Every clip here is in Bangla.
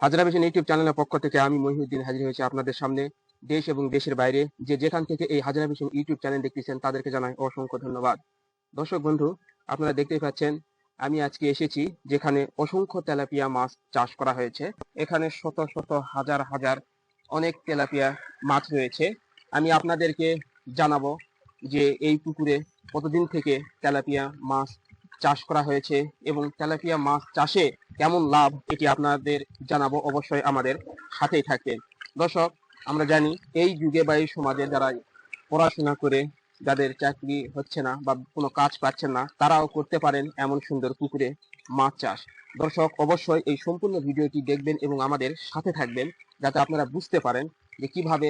হাজরা ইউটিউব চ্যানেলের পক্ষ থেকে আমি মহিউদ্দিন হাজির হয়েছি আপনাদের সামনে দেশ এবং দেশের বাইরে। যে যেখান থেকে এই হাজরা ইউটিউব চ্যানেল দেখতেছেন, তাদেরকে জানাই অসংখ্য ধন্যবাদ। দর্শক বন্ধু, আপনারা দেখতেই পাচ্ছেন, আমি আজকে এসেছি যেখানে অসংখ্য তেলাপিয়া মাছ চাষ করা হয়েছে। এখানে শত শত হাজার হাজার অনেক তেলাপিয়া মাছ রয়েছে। আমি আপনাদেরকে জানাব যে এই পুকুরে কতদিন থেকে তেলাপিয়া মাছ চাষ করা হয়েছে এবং তেলাপিয়া মাছ চাষে কেমন লাভ এটি আপনাদের জানাব অবশ্যই আমাদের সাথেই থাকবেন দর্শক, আমরা জানি এই যুগে বা এই সমাজে যারা পড়াশোনা করে, যাদের চাকরি হচ্ছে না বা কোনো কাজ পাচ্ছেন না, তারাও করতে পারেন এমন সুন্দর পুকুরে মাছ চাষ। দর্শক, অবশ্যই এই সম্পূর্ণ ভিডিওটি দেখবেন এবং আমাদের সাথে থাকবেন যাতে আপনারা বুঝতে পারেন যে কীভাবে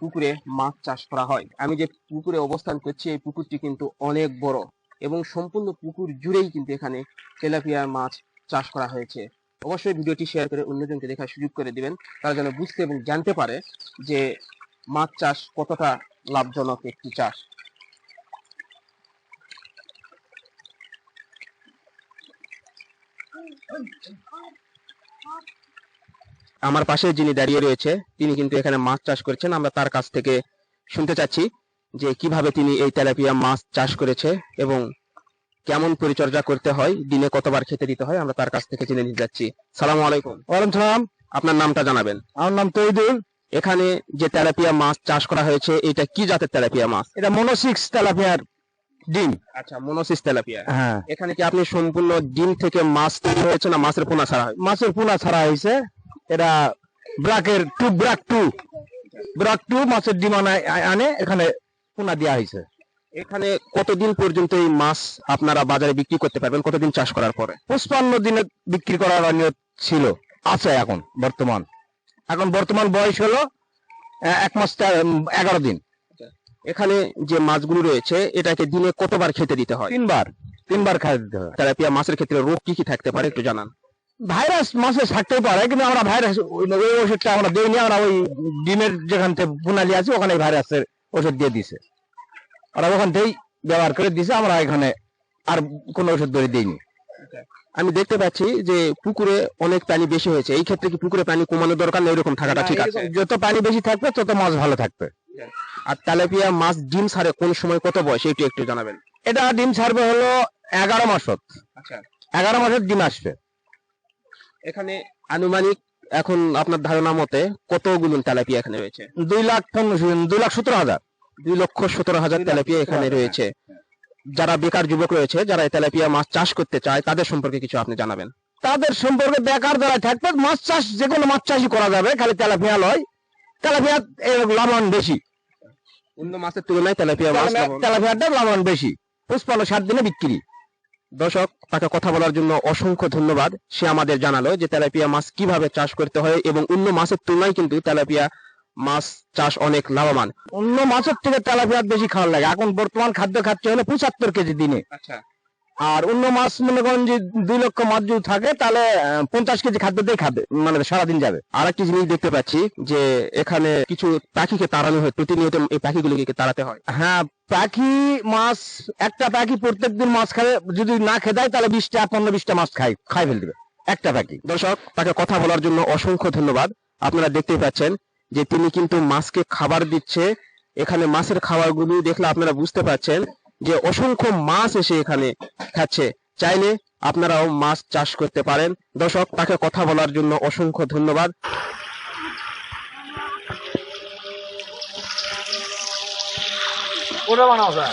পুকুরে মাছ চাষ করা হয়। আমি যে পুকুরে অবস্থান করছি, এই পুকুরটি কিন্তু অনেক বড়। এবং সম্পূর্ণ পুকুর জুড়েই কিন্তু এখানে তেলাপিয়া মাছ চাষ করা হয়েছে। অবশ্যই ভিডিওটি শেয়ার করে অন্যজনকে দেখার সুযোগ করে দিবেন। তারা যেন বুঝতে এবং জানতে পারে যে মাছ চাষ কতটা লাভজনক একটি চাষ। আমার পাশে যিনি দাঁড়িয়ে রয়েছে, তিনি কিন্তু এখানে মাছ চাষ করেছেন। আমরা তার কাছ থেকে শুনতে চাচ্ছি। যে কীভাবে তিনি এই তেলাপিয়া মাছ চাষ করেছে এবং কেমন পরিচর্যা করতে হয় দিনে কতবার খেতে দিতে হয় আমরা তার কাছ থেকে জেনে নিতে যাচ্ছি। সালাম আলাইকুম। ওয়ালাইকুম সালাম। আপনার নামটা জানাবেন। আমার নাম তৈদুল। এখানে যে তেলাপিয়া মাছ চাষ করা হয়েছে এটা কি জাতের তেলাপিয়া মাছ? এটা মনোসিক্স তেলাপিয়ার ডিম। আচ্ছা মনোসিস তেলাপিয়া। হ্যাঁ। এখানে কি আপনি সম্পূর্ণ ডিম থেকে মাছ তৈরি হয়েছে না মাছের পোনা ছাড়া? হয় মাছের পোনা ছাড়া হয়েছে। এটা ব্রাকের two BRAC two. BRAC two মাছের ডিম আনে। এখানে পোনা দেওয়া হয়েছে। এখানে কতদিন পর্যন্ত এই মাছ আপনারা বাজারে বিক্রি করতে পারবেন? কতদিন চাষ করার পরে? পঁচপান্ন দিনে বিক্রি করার নিয়ত ছিল আছে এখন বর্তমান। এখন বর্তমান বয়স হলো এক মাস এগারো দিন। এখানে যে মাছগুলো রয়েছে এটাকে দিনে কতবার খেতে দিতে হয়? তিনবার। তিনবার খাই দিতে হয়। তেলাপিয়া মাছের ক্ষেত্রে রোগ কি কি থাকতে পারে একটু জানান। ভাইরাস মাছে থাকতেই পারে কিন্তু আমরা ভাইরাস ওই ওই ওষুধটা আমরা দিইনি আমরা ওই ডিমের যেখান থেকে পুনালি আছে ওখানে ভাইরাসের ওষুধ দিয়ে দিছে। ওরা ওখান থেকেই ব্যবহার করে দিছে আমরা এখানে আর কোনো ওষুধ ধরে দিইনি। আমি দেখতে পাচ্ছি যে পুকুরে অনেক পানি বেশি হয়েছে। এই ক্ষেত্রে কি পুকুরে পানি কমানো দরকার না এরকম থাকাটা ঠিক আছে। যত পানি বেশি থাকবে তত মাছ ভালো থাকবে। আর তেলাপিয়া মাছ ডিম ছাড়ে কোন সময় কত বয়স? এইটু একটু জানাবেন। এটা ডিম ছাড়বে হলো এগারো মাসত আচ্ছা। এগারো মাসের ডিম আসবে। এখানে আনুমানিক এখন আপনার ধারণা মতে কত কতগুলো তেলাপিয়া এখানে রয়েছে? দুই লাখ পনেরো- দুই লাখ সতেরো হাজার। দুই লক্ষ সতেরো হাজার তেলাপিয়া এখানে রয়েছে। যারা বেকার যুবক রয়েছে যারা তেলাপিয়া মাছ চাষ করতে চায় তাদের সম্পর্কে কিছু আপনি জানাবেন। তাদের সম্পর্কে বেকার যারা থাকবে মাছ চাষ যে কোনো মাছ চাষই করা যাবে খালি তেলাপিয়া লয়। তেলাপিয়া এর লাভবান বেশি। অন্য মাছের তুলনায় তেলাপিয়া মাছ। তেলাপিয়াটা লাভবান। বেশি। পুষ্পান্ন সাত দিনে বিক্রি। দর্শক, তাকে কথা বলার জন্য অসংখ্য ধন্যবাদ। সে আমাদের জানালো যে তেলাপিয়া মাছ কীভাবে চাষ করতে হয় এবং অন্য মাছের তুলনায় কিন্তু তেলাপিয়া মাছ চাষ অনেক লাভবান। অন্য মাছের থেকে তেলাপিয়া বেশি খাওয়ার লাগে। এখন বর্তমান খাদ্য খাচ্ছে হলো পঁচাত্তর কেজি দিনে। আচ্ছা। আর অন্য মাছ মনে করেন যে দুই লক্ষ মাছ যদি থাকে, তাহলে পঞ্চাশ কেজি খাদ্য দিয়ে খাবে মানে সারাদিন যাবে। আর একটি জিনিস দেখতে পাচ্ছি যে এখানে কিছু পাখিকে তাড়ানো হয়, প্রতিনিয়ত এই পাখিগুলোকে তাড়াতে হয়। হ্যাঁ পাখি মাছ, একটা পাখি প্রত্যেকদিন মাছ খাবে যদি না খেয়ে দেয়, তাহলে বিশটা, পনেরো, বিশটা মাছ খাই খাই ফেল দেবে একটা পাখি। দর্শক, তাকে কথা বলার জন্য অসংখ্য ধন্যবাদ। আপনারা দেখতেই পাচ্ছেন যে তিনি কিন্তু মাছকে খাবার দিচ্ছে। এখানে মাছের খাবারগুলো দেখলে আপনারা বুঝতে পাচ্ছেন যে অসংখ্য মাছ এসে এখানে খাচ্ছে। চাইলে আপনারাও মাছ চাষ করতে পারেন। দর্শক, তাকে কথা বলার জন্য অসংখ্য ধন্যবাদ। ওটা বানাও স্যার।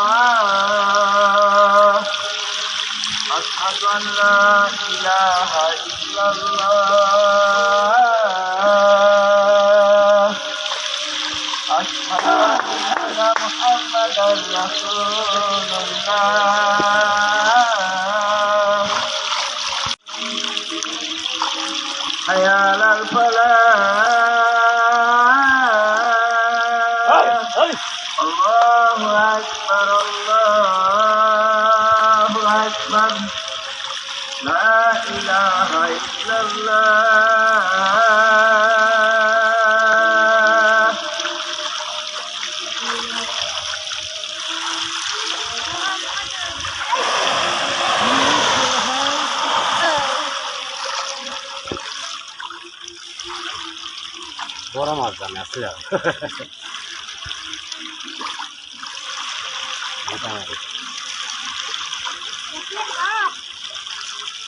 أن لا إله إلا الله. أن محمدا رسول الله. حي على الفلاح. لا إله إلا الله বড় মাছ জানে আসলে মোটামুটি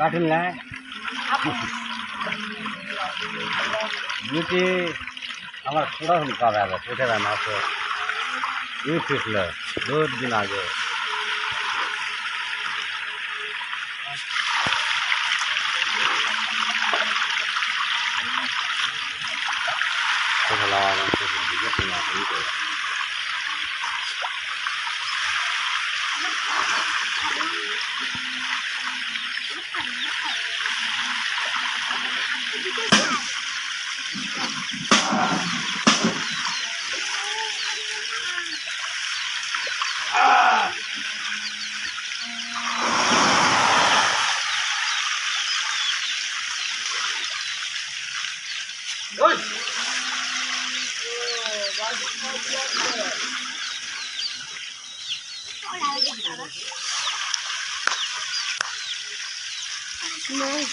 काटन लाए ब्यूटी हमारे पूरा मुकाब है छोटे रहना से ये फिसल दो दिन आगे। Thank you. Good. Oh, No.